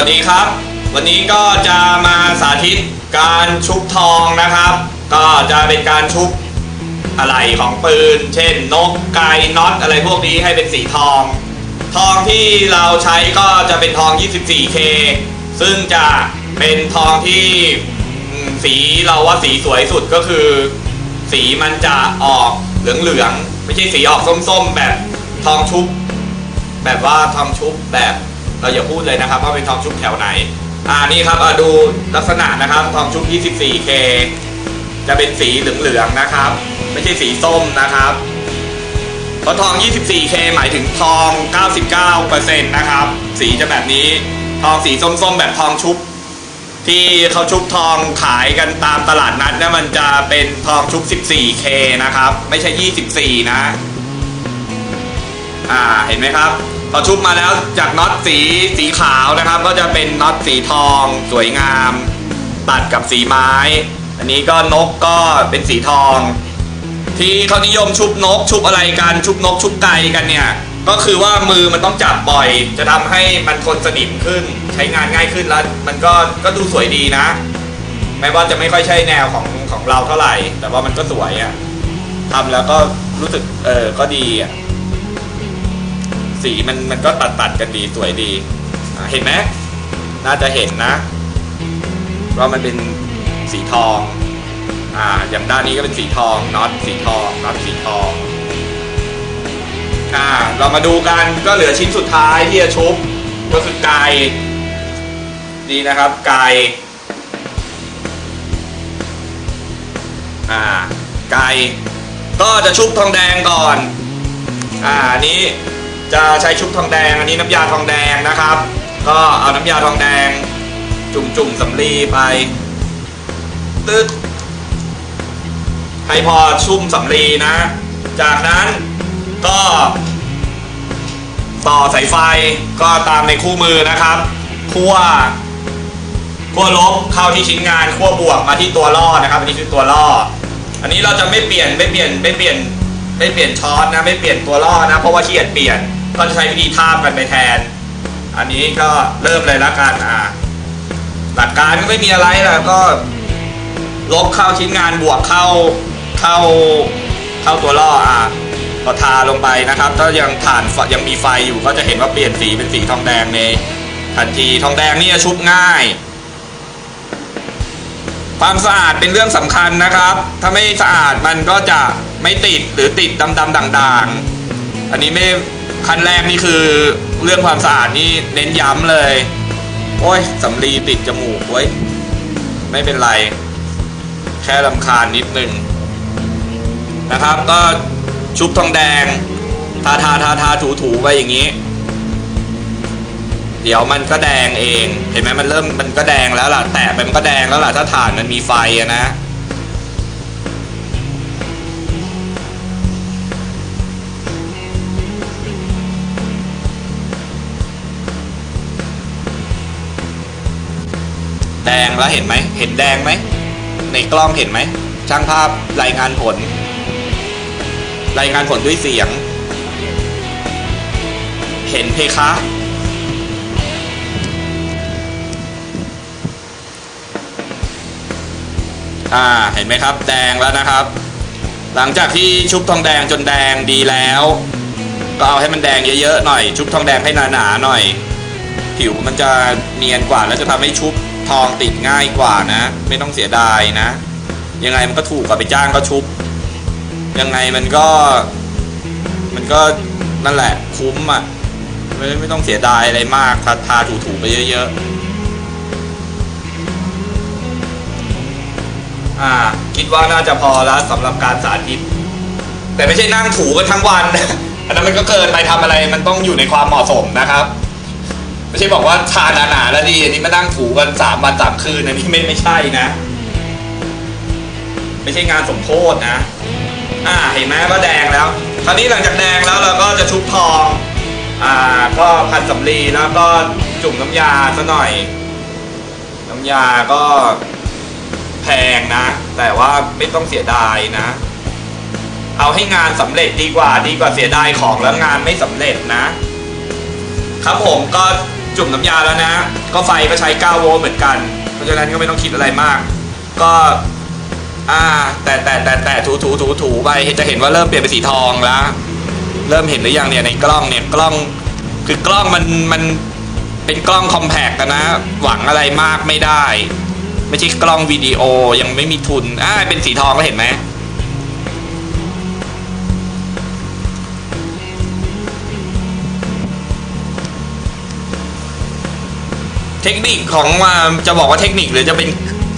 วัสดีครับ วันนี้ก็จะมาสาธิตการชุบทองนะครับ ก็จะเป็นการชุบอะไหล่ของปืน เช่น นกไก่น็อตอะไรพวกนี้ให้เป็นสีทอง ทองที่เราใช้ก็จะเป็นทอง 24K ซึ่งจะเป็นทองที่สีเราว่าสีสวยสุดก็คือ สีมันจะออกเหลืองๆ ไม่ใช่สีออกส้มๆ แบบทองชุบ แบบว่าทองชุบแบบ เราอย่าพูดเลยนะครับว่าเป็นทองชุบแถวไหน อ่านี่ครับดูลักษณะนะครับทองชุบ 24K จะเป็นสีเหลืองๆนะครับ ไม่ใช่สีส้มนะครับเพราะทอง 24K หมายถึงทอง 99%นะครับ สีจะแบบนี้ ทองสีส้มๆ แบบทองชุบ ที่เขาชุบทองขายกันตามตลาดนัดเนี่ยมันจะเป็นทองชุบ 14K นะครับ ไม่ใช่ 24 นะ อ่า เห็นไหมครับ พอชุบมาแล้วจากน็อตสีสีขาวนะครับ ก็จะเป็นน็อตสีทองสวยงาม ตัดกับสีไม้ อันนี้ก็นกก็เป็นสีทอง ที่เขานิยมชุบนก ชุบอะไรกันชุบนกชุบไก่กันเนี่ยก็คือว่ามือมันต้องจับบ่อย จะทำให้มันทนสนิมขึ้น ใช้งานง่ายขึ้นแล้ว มันก็ก็ดูสวยดีนะแม้ว่าจะไม่ค่อยใช่แนวของของเราเท่าไหร่ แต่ว่ามันก็สวยอะ่ะทำแล้วก็รู้สึกเออก็ดีอะ สีมันมันก็ตัดตัดกันดีสวยดีเห็นไหมน่าจะเห็นนะว่ามันเป็นสีทองอ่าอย่างด้านนี้ก็เป็นสีทองน็อตสีทองน็อตสีทองอ่าเรามาดูกันก็เหลือชิ้นสุดท้ายที่จะชุบก็คือไก่นี่นะครับไก่อ่าไก่ก็จะชุบทองแดงก่อน อ่านี้ จะใช้ชุบทองแดง อันนี้น้ำยาทองแดงนะครับ ก็เอาน้ำยาทองแดง จุ่มจุ่มๆสำลีไป ตึ๊ดให้พอชุ่มสำลีนะ จากนั้นก็ ต่อสายไฟก็ตามในคู่มือนะครับคั่วคั่วลบเข้าที่ชิ้นงานคั่วบวกมาที่ตัวล่อนะครับ อันนี้คือตัวล่อ อันนี้เราจะไม่เปลี่ยนไม่เปลี่ยนไม่เปลี่ยนไม่เปลี่ยนช้อนนะไม่เปลี่ยนตัวล่อนะ เพราะว่าขี้เกียจเปลี่ยน ก็จะใช้วิธีทาบกันไปแทน อันนี้ก็เริ่มเลยละกันอ่าหลักการก็ไม่มีอะไรแหละก็ ลบเข้าชิ้นงานบวกเข้าเข้าเข้าตัวล่ออะพอทาลงไปนะครับ ถ้ายังถ่านยังมีไฟอยู่ก็จะเห็นว่าเปลี่ยนสีเป็นสีทองแดงในทันทีทองแดงนี่ชุบง่าย ความสะอาดเป็นเรื่องสำคัญนะครับ ถ้าไม่สะอาดมันก็จะไม่ติดหรือติดดำๆด่างๆ อันนี้ไม่ขั้นแรกนี่คือเรื่องความสะอาดนี่เน้นย้ำเลย โอ้ยสำลีติดจมูกเว้ยไม่เป็นไร แค่ลำคาญนิดนึงนะครับ ก็ชุบทองแดง ทาทาทาทาถูถูไปอย่างนี้ เดี๋ยวมันก็แดงเอง เห็นไหมมันเริ่มมันก็แดงแล้วล่ะ แตะไปมันก็แดงแล้วล่ะถ้าถ่านมันมีไฟนะ งแล้วเห็นไหมเห็นแดงไหมในกล้องเห็นไหมช่างภาพรายงานผล รายงานผลด้วยเสียง เห็นเพคะอ่าเห็นไหมครับ แดงแล้วนะครับ หลังจากที่ชุบทองแดงจนแดงดีแล้ว ก็เอาให้มันแดงเยอะๆหน่อย ชุบทองแดงให้หนาๆหน่อย ผิวมันจะเนียนกว่าแล้วจะทำให้ชุบ ทองติดง่ายกว่านะ ไม่ต้องเสียดายนะ ยังไงมันก็ถูกกว่าไปจ้างก็ชุบ ยังไงมันก็ มันก็นั่นแหละคุ้มอะไม่ไม่ต้องเสียดายอะไรมากทาทาถูๆไปเยอะๆ อ่า คิดว่าน่าจะพอแล้วสำหรับการสาธิต แต่ไม่ใช่นั่งถูกันทั้งวัน อันนั้นมันก็เกินไปทำอะไรมันต้องอยู่ในความเหมาะสมนะครับ ไม่ใช่บอกว่าทาหนาๆแล้วดีอันนี้มานั่งถูกันสามวันสามคืนอันนี้ไม่ไม่ใช่นะ ไม่ใช่งานสมโพธนะ อ่าเห็นไหมว่าแดงแล้วคราวนี้หลังจากแดงแล้วเราก็จะชุบทอง อ่าก็พันสำลีแล้วก็จุ่มน้ำยาซะหน่อย น้ำยาก็แพงนะ แต่ว่าไม่ต้องเสียดายนะ เอาให้งานสำเร็จดีกว่าดีกว่าเสียดายของแล้วงานไม่สำเร็จนะครับผมก็ จุ่มน้ำยาแล้วนะ ก็ไฟก็ใช้9โวลต์เหมือนกัน เพราะฉะนั้นก็ไม่ต้องคิดอะไรมาก ก็อ่าแต่แต่แต่แต่ถูถูถูถูไปจะเห็นว่าเริ่มเปลี่ยนเป็นสีทองแล้ว เริ่มเห็นหรือยังเนี่ยในกล้องเนี่ยกล้องคือกล้องมันมันเป็นกล้องคอมแพกนะ หวังอะไรมากไม่ได้ ไม่ใช่กล้องวิดีโอยังไม่มีทุนอ่าเป็นสีทองแล้วเห็นไหม ทคนิคของว่าจะบอกว่าเทคนิคหรือจะเป็น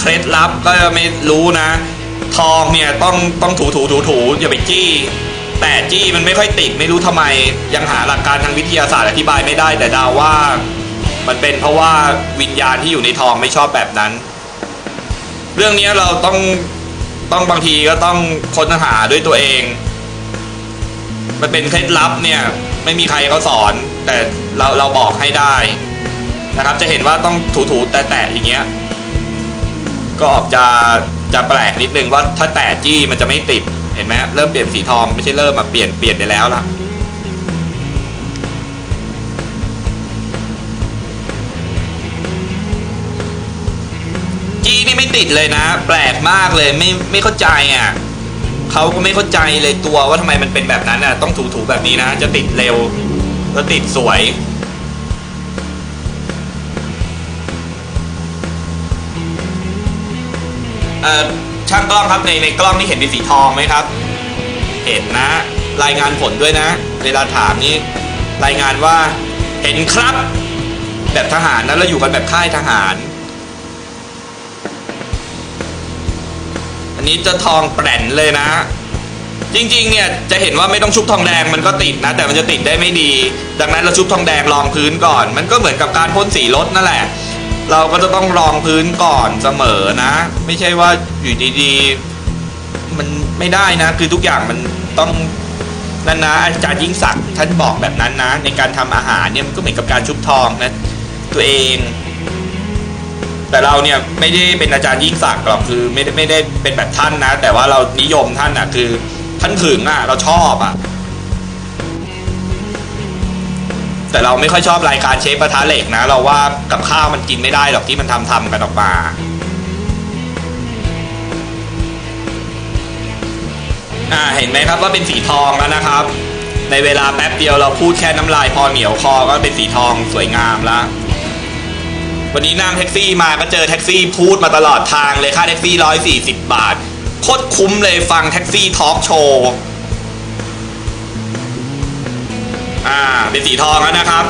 เคล็ดลับก็ไม่รู้นะ ทองเนี่ยต้องต้องถูถูถูถูอย่าไปจี้ แต่จี้มันไม่ค่อยติดไม่รู้ทำไม ยังหาหลักการทางวิทยาศาสตร์อธิบายไม่ได้แต่เดาว่า มันเป็นเพราะว่าวิญญาณที่อยู่ในทองไม่ชอบแบบนั้น เรื่องนี้เราต้องต้องบางทีก็ต้องค้นหาด้วยตัวเอง มันเป็นเคล็ดลับเนี่ย ไม่มีใครเขาสอน แต่เราเราบอกให้ได้ นะครับ จะเห็นว่าต้องถูๆแต่แตะอย่างเงี้ย ก็ออกจะจะแปลกนิดนึงว่าถ้าแตะจี้มันจะไม่ติด เห็นไหมเริ่มเปลี่ยนสีทองไม่ใช่เริ่มมาเปลี่ยนเปลี่ยนไปแล้วล่ะจี้นี่ไม่ติดเลยนะ แปลกมากเลยไม่ไม่เข้าใจอะเขาก็ไม่เข้าใจเลยตัวว่าทำไมมันเป็นแบบนั้นอะต้องถูๆแบบนี้นะ จะติดเร็วแล้วติดสวย เอ่อช่างกล้องครับในในกล้องนี่เห็นเป็นสีทองไหมครับ เห็นนะ รายงานผลด้วยนะ เวลาถามนี่รายงานว่าเห็นครับ แบบทหารนะเราอยู่กันแบบค่ายทหาร อันนี้จะทองแปร่นเลยนะ จริงๆเนี่ยจะเห็นว่าไม่ต้องชุบทองแดงมันก็ติดนะ แต่มันจะติดได้ไม่ดี ดังนั้นเราชุบทองแดงรองพื้นก่อน มันก็เหมือนกับการพ่นสีรถนั่นแหละ เราก็จะต้องรองพื้นก่อนเสมอนะ ไม่ใช่ว่าอยู่ดีๆ มันไม่ได้นะ คือทุกอย่างมันต้องนั่นนะอาจารย์ยิ่งศักดิ์ท่านบอกแบบนั้นนะ ในการทำอาหารเนี่ยมันก็เหมือนกับการชุบทองนะตัวเอง แต่เราเนี่ยไม่ได้เป็นอาจารย์ยิ่งศักดิ์หรอกคือไม่ได้ไม่ได้เป็นแบบท่านนะ แต่ว่าเรานิยมท่านอะ คือท่านถึงอะ เราชอบอะ แต่เราไม่ค่อยชอบรายการเชฟกระทะเหล็กนะ เราว่ากับข้าวมันกินไม่ได้หรอกที่มันทำทำกันออกมาอ่าเห็นไหมครับว่าเป็นสีทองแล้วนะครับ ในเวลาแป๊บเดียวเราพูดแค่น้ำลายพอเหนียวคอก็เป็นสีทองสวยงามแล้ววันนี้นั่งแท็กซี่มาก็เจอแท็กซี่พูดมาตลอดทางเลยค่าแท็กซี่ร้อยสี่สิบบาทโคตรคุ้มเลยฟังแท็กซี่ทอล์กโชว์ อ่าเป็นสีทองแล้วนะครับ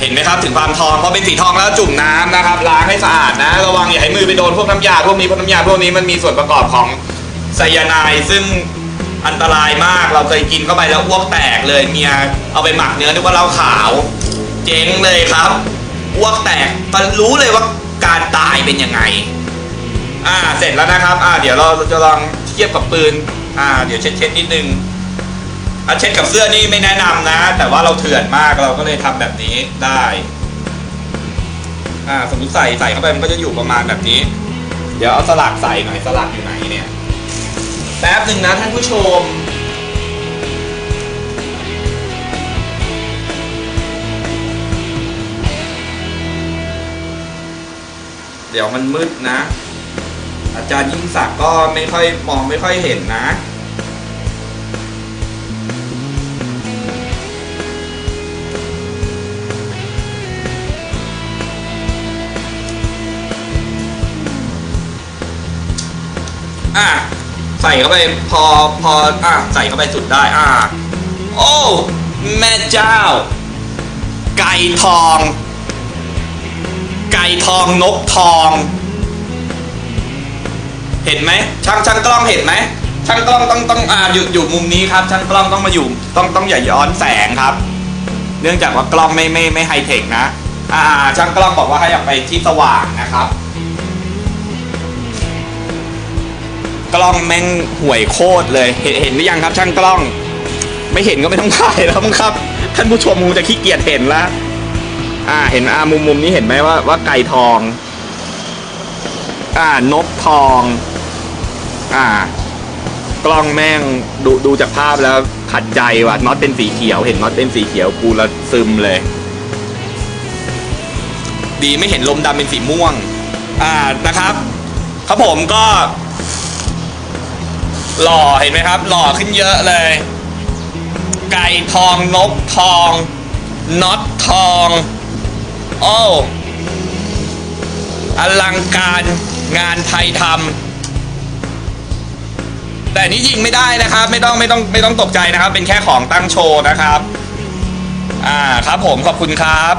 เห็นไหมครับถึงความทองพอเป็นสีทองแล้วจุ่มน้ำนะครับล้างให้สะอาดนะ ระวังอย่าให้มือไปโดนพวกน้ำยาพวกนี้พวกน้ำยาพวกนี้มันมีส่วนประกอบของไซยาไนด์ซึ่งอันตรายมากเราเคยกินเข้าไปแล้วอ้วกแตกเลยเมียเอาไปหมักเนื้อนึกว่าเหล้าขาว เจ๊งเลยครับอ้วกแตกมันรู้เลยว่าการตายเป็นยังไง อ่าเสร็จแล้วนะครับ อ่า เดี๋ยวเราจะลองเทียบกับปืน อ่า เดี๋ยวเช็ดเช็ดนิดนึง อาเช็ดกับเสื้อนี่ไม่แนะนำนะ แต่ว่าเราเถื่อนมากเราก็เลยทำแบบนี้ได้อ่าสมมติใส่ใส่เข้าไปมันก็จะอยู่ประมาณแบบนี้ เดี๋ยวเอาสลักใส่หน่อยสลักอยู่ไหนเนี่ยแป๊บหนึ่งนะท่านผู้ชมเดี๋ยวมันมืดนะ อาจารย์ยิ่งศักดิ์ก็ไม่ค่อยมองไม่ค่อยเห็นนะ ใส่เข้าไปพอพออะใส่เข้าไปสุดได้อะโอ้แม่เจ้า ไก่ทอง ไก่ทองนกทอง เห็นไหมช่างช่างกล้องเห็นไหมช่างกล้องต้องต้องอ่าอยู่อยู่มุมนี้ครับ ช่างกล้องต้องมาอยู่ ต้องต้องอย่าย้อนแสงครับ เนื่องจากว่ากล้องไม่ไม่ไม่ไฮเทคนะ อ่าช่างกล้องบอกว่าให้อยากไปที่สว่างนะครับ กล้องแม่งห่วยโคตรเลย เห็นเห็นหรือยังครับช่างกล้อง ไม่เห็นก็ไม่ต้องถ่ายแล้วมั้งครับ ท่านผู้ชมคงจะขี้เกียจเห็นละอ่าเห็นอ่ามุมมุมนี้เห็นไหมว่าว่าไก่ทอง อ่านกทอง อ่ากล้องแม่งดูดูจากภาพแล้วขัดใจว่ะน็อตเป็นสีเขียว เห็นน็อตเป็นสีเขียวกูละซึมเลย ดีไม่เห็นลมดำเป็นสีม่วง อ่านะครับ ครับผมก็ หล่อเห็นไหมครับ หล่อขึ้นเยอะเลย ไก่ทองนกทองน็อตทองโอ้อลังการงานไทยทำแต่นนี้ยิงไม่ได้นะครับ ไม่ต้องไม่ต้องไม่ต้องตกใจนะครับ เป็นแค่ของตั้งโชว์นะครับ อ่าครับผมขอบคุณครับ